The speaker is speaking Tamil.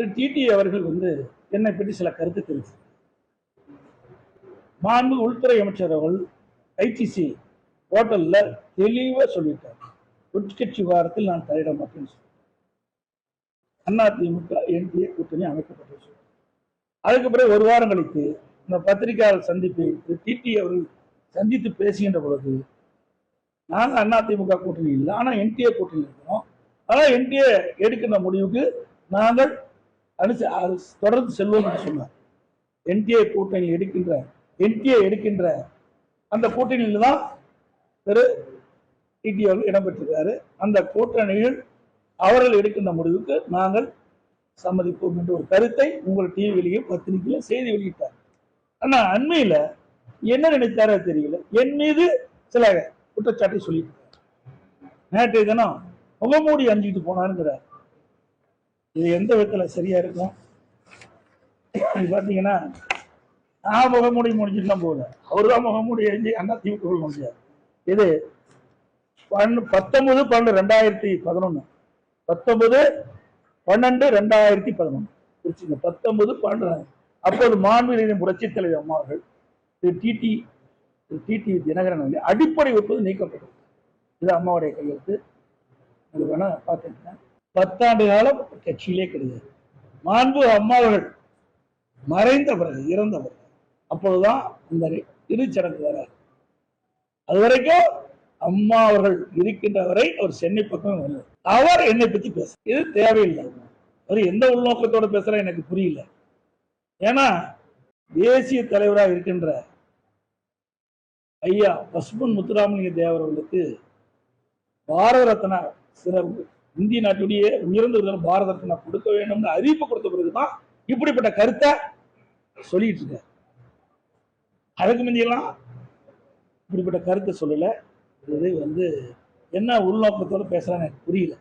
திரு டிடி அவர்கள் வந்து என்னை பற்றி சில கருத்து தெரிவித்து மாண்பு உள்துறை அமைச்சர் அவர்கள் ஐடிசி ஹோட்டல்ல தெளிவாக சொல்லிட்டார். உட்கட்சி வாரத்தில் நான் தலையிட மாட்டேன்னு சொல்லி அதிமுக என்டிஏ கூட்டணி அமைக்கப்பட்டு சொல்லி. அதுக்கு பிறகு ஒரு வாரம் கழித்து இந்த பத்திரிகையாளர் சந்திப்பை திரு டிடி அவர்கள் சந்தித்து பேசுகின்ற பொழுது நாங்கள் அதிமுக கூட்டணி இல்லை ஆனால் என்டிஏ கூட்டணி இருக்கிறோம். ஆனால் என்டிஏ எடுக்கின்ற முடிவுக்கு நாங்கள் அனுச அது தொடர்ந்து செல்வோம் என்று சொன்னார். என்டிஏ கூட்டணி எடுக்கின்ற என்டிஏ எடுக்கின்ற அந்த கூட்டணியில் தான் திரு டிடி அவர்கள் இடம்பெற்றிருக்காரு அந்த கூட்டணியில் அவர்கள் எடுக்கின்ற முடிவுக்கு நாங்கள் சம்மதிப்போம் என்ற ஒரு கருத்தை உங்கள் டிவியிலையும் பத்திரிகையிலும் செய்தி வெளியிட்டார். ஆனால் அண்மையில் என்ன நினைத்தாரோ தெரியல. என் மீது சில குற்றச்சாட்டை சொல்லிட்டு நேற்றைய தினம் முகமூடி அணிஞ்சிட்டு போனாருங்கிறார். இது எந்த விதத்தில் சரியா இருக்கும்? இது நான் முகமூடி முடிஞ்சுட்டு தான் அவர் தான் முகமூடி அணிஞ்சு அண்ணா திமுக முடியாது. இது பன்னு பத்தொன்பது பன்னெண்டு ரெண்டாயிரத்தி பதினொன்னு. பத்தொன்பது பன்னெண்டு ரெண்டாயிரத்தி பதினொன்று குறிச்சிங்க பத்தொன்பது பன்னெண்டு. அப்போது மாண்புகளின் புரட்சி தலைவர் அம்மாவர்கள் திரு டிடி திரு டிடி தினகரன் அவர்கள் அடிப்படை ஒப்பது நீக்கப்பட்டது. இது அம்மாவுடைய கையெழுத்து. அது வேணா பார்த்துருக்கேன் பத்தாண்டு காலம் கட்சியிலே கிடையாது. மாண்பு அம்மாவர்கள் மறைந்த பிறகு இறந்த பிறகு அப்பொழுதுதான் இந்த இறுதிச்சடங்கு வராது. அது வரைக்கும் அம்மா அவர்கள் இருக்கின்ற வரை அவர் சென்னை பக்கம் வரல. அவர் என்னை பத்தி பேச இது தேவையில்லை. அவர் எந்த உள்நோக்கத்தோட பேசுறா எனக்கு புரியல. ஏன்னா தேசிய தலைவராக இருக்கின்ற ஐயா பசுமன் முத்துராமலிங்க தேவர் அவர்களுக்கு பாரத ரத்னா சிறப்பு இந்திய நாட்டுடைய உயர்ந்த விருது பாரத ரத்னா கொடுக்க வேண்டும்னு அறிவிப்பு கொடுத்த பிறகுதான் இப்படிப்பட்ட கருத்தை சொல்லிட்டு இருக்க அதுக்கு முந்தியெல்லாம் இப்படிப்பட்ட கருத்தை சொல்லல. இது வந்து என்ன உள்நோக்கத்தோடு பேசுறான்னு எனக்கு புரியல.